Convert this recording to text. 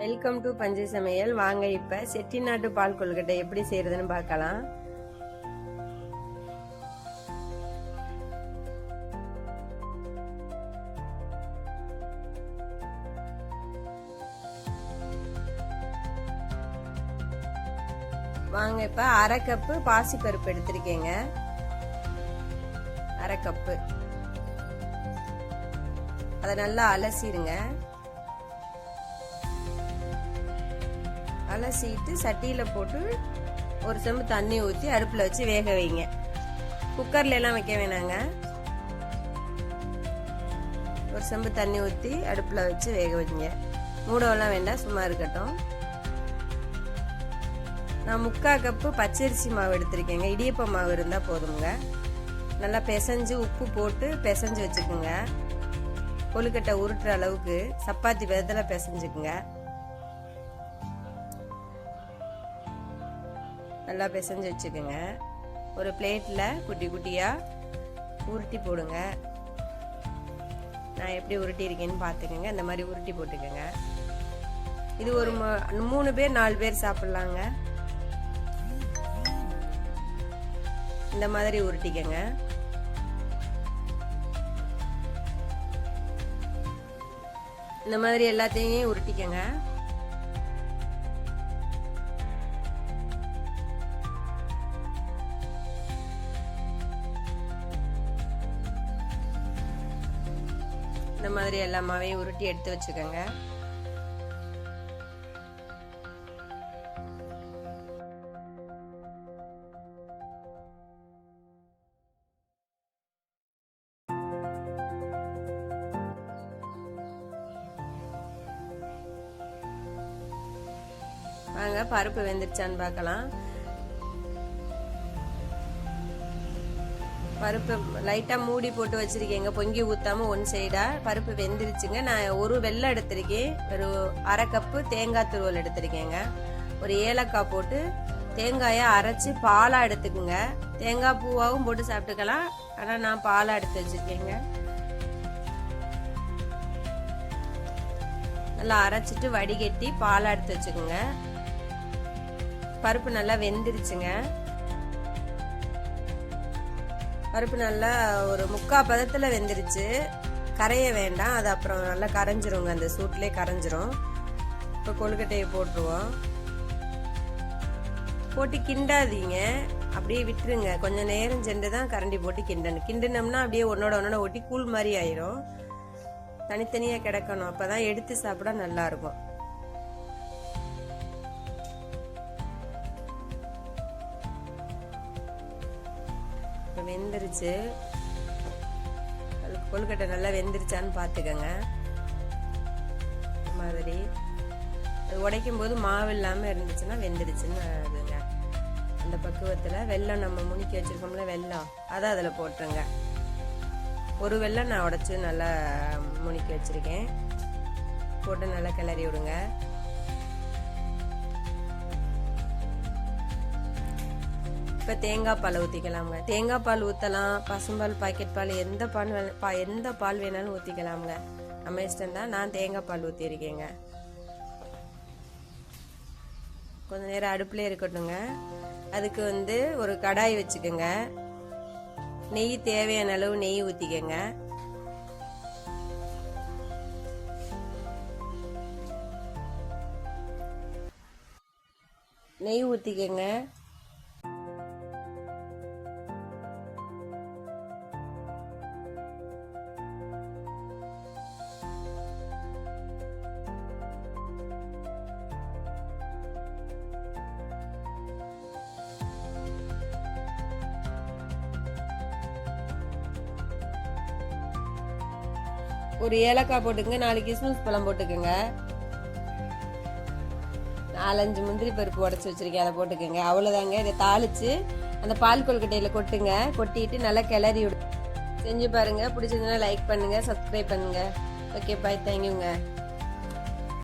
Welcome to பஞ்சு சமையல் வாங்க இப்ப செட்டிநாட்டு பால் கொழுக்கட்டை எப்படி செய்யறதுன்னு பார்க்கலாம். வாங்க இப்ப அரை கப்பு பாசிப்பருப்பு எடுத்திருக்கேங்க. அரை கப்பு. அதை நல்லா அலசிடுங்க. அலசிட்டு சட்டியில் போட்டு ஒரு செம்பு தண்ணி ஊற்றி அடுப்பில் வச்சு வேக வைங்க. குக்கரில் எல்லாம் வைக்க வேணாங்க. ஒரு செம்பு தண்ணி ஊற்றி அடுப்பில் வச்சு வேக வைங்க. மூடவெல்லாம் வேண்டாம் சும்மா இருக்கட்டும். நான் முக்கால் கப்பு பச்சரிசி மாவு எடுத்திருக்கேங்க. இடியப்ப மாவு இருந்தால் போதுங்க நல்லா பிசைஞ்சு உப்பு போட்டு பிசைஞ்சு வச்சுக்கோங்க. கொழுக்கட்டை உருட்டுற அளவுக்கு சப்பாத்தி விதத்தில் பிசைஞ்சுக்குங்க. நல்லா பிசைஞ்சு வச்சுக்கோங்க. ஒரு பிளேட்டில் குட்டி குட்டியாக உருட்டி போடுங்க. நான் எப்படி உருட்டி இருக்கேன்னு பார்த்துக்கோங்க. இந்த மாதிரி உருட்டி போட்டுக்கோங்க. இது ஒரு மூணு பேர் நாலு பேர் சாப்பிட்லாங்க. இந்த மாதிரி உருட்டிக்கங்க. இந்த மாதிரி எல்லாத்தையும் உருட்டிக்கங்க. இந்த மாதிரி எல்லா மாவையும் உருட்டி எடுத்து வச்சுக்கோங்க. வாங்க பருப்பு வெந்துருச்சான்னு பார்க்கலாம். பருப்பு லைட்டாக மூடி போட்டு வச்சுருக்கேங்க. பொங்கி ஊற்றாமல் ஒன் சைடாக பருப்பு வெந்துருச்சுங்க. நான் ஒரு வெள்ளம் எடுத்திருக்கேன். ஒரு அரை கப்பு தேங்காய் துருவல் எடுத்திருக்கேங்க. ஒரு ஏலக்காய் போட்டு தேங்காயை அரைச்சி பாலாக எடுத்துக்குங்க. தேங்காய் பூவாகவும் போட்டு சாப்பிட்டுக்கலாம். ஆனால் நான் பாலாக எடுத்து வச்சுருக்கேங்க. நல்லா அரைச்சிட்டு வடிகட்டி பாலாக எடுத்து வச்சுக்கோங்க. பருப்பு நல்லா வெந்துருச்சுங்க. பருப்பு நல்லா ஒரு முக்கால் பதத்தில் வெந்துருச்சு. கரைய வேண்டாம். அது அப்புறம் நல்லா கரைஞ்சிருங்க. அந்த சூட்லேயே கரைஞ்சிரும். இப்போ கொழுக்கட்டையை போட்டுருவோம். போட்டு கிண்டாதீங்க. அப்படியே விட்டுருங்க. கொஞ்சம் நேரம் சென்று தான் கரண்டி போட்டு கிண்டணும். கிண்டினோம்னா அப்படியே ஒன்னோட ஒன்னோட ஒட்டி கூழ் மாதிரி ஆயிரும். தனித்தனியாக கிடக்கணும். அப்போ தான் எடுத்து சாப்பிட நல்லா இப்போ வெந்துருச்சு. கொழுக்கட்டை நல்லா வெந்துருச்சான்னு பார்த்துக்கோங்க மாதிரி. அது உடைக்கும் போது மாவு இல்லாமல் இருந்துச்சுன்னா வெந்துருச்சுன்னு அதுங்க. அந்த பக்குவத்தில் வெள்ளம் நம்ம முனிக்கி வச்சுருக்கோம்ல வெல்லம். அதை அதில் போட்டுருங்க. ஒரு வெள்ளம் நான் உடச்சி நல்லா முனிக்கி வச்சுருக்கேன். போட்டு நல்லா கிளறி விடுங்க. இப்போ தேங்காய் பால் ஊற்றிக்கலாமுங்க தேங்காய் பால் ஊற்றலாம் பசும்பால் பாக்கெட் பால் எந்த பால் பா எந்த பால் வேணாலும் ஊற்றிக்கலாமுங்க நம்ம இஷ்டம் தான் நான் தேங்காய் பால் ஊற்றிருக்கேங்க கொஞ்ச நேரம் அடுப்பில் இருக்கட்டுங்க அதுக்கு வந்து ஒரு கடாய் வச்சுக்கோங்க. நெய் தேவையான அளவு நெய் ஊற்றிக்கங்க நெய் ஊற்றிக்கங்க ஒரு ஏலக்காய் போட்டுக்கங்க நாலு கிஸ்மிஸ் பழம் போட்டுக்கோங்க. நாலஞ்சு முந்திரி பருப்பு உடச்சி வச்சிருக்கேன் அதை போட்டுக்கோங்க. அவ்வளோதாங்க இதை தாளித்து அந்த பால் கொழுக்கட்டையில் கொட்டுங்க. கொட்டிட்டு நல்லா கிளறி விடு. செஞ்சு பாருங்கள் பிடிச்சிருந்தனா லைக் பண்ணுங்கள் சப்ஸ்கிரைப் பண்ணுங்கள் ஓகே பாய் தேங்க்யூங்க